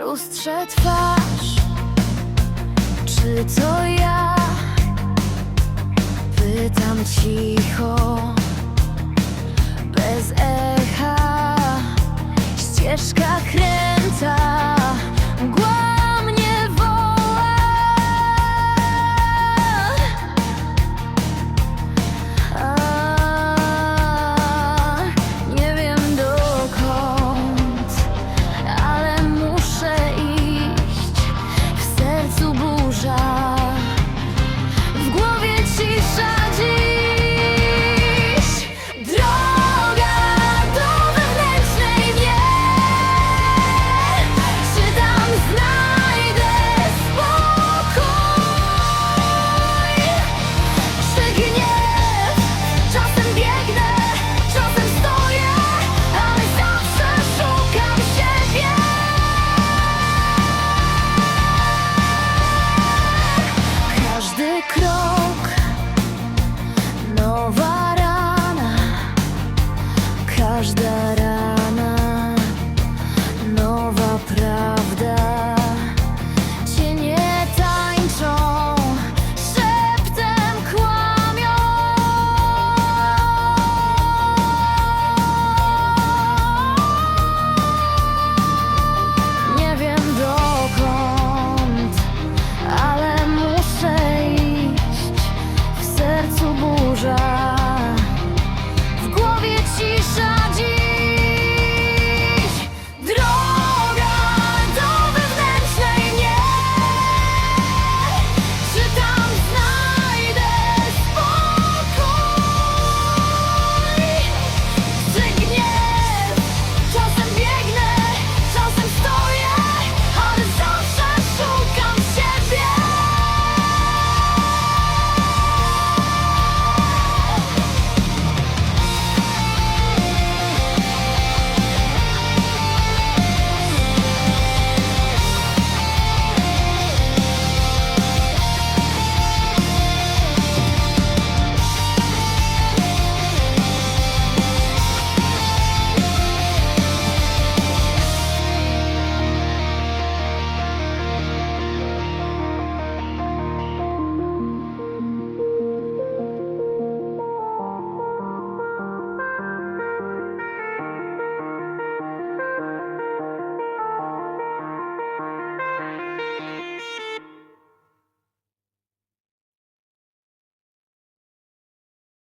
lustrze twarz Czy to ja? Pytam cicho Bez echa Ścieżka Крок, новая рана, каждая.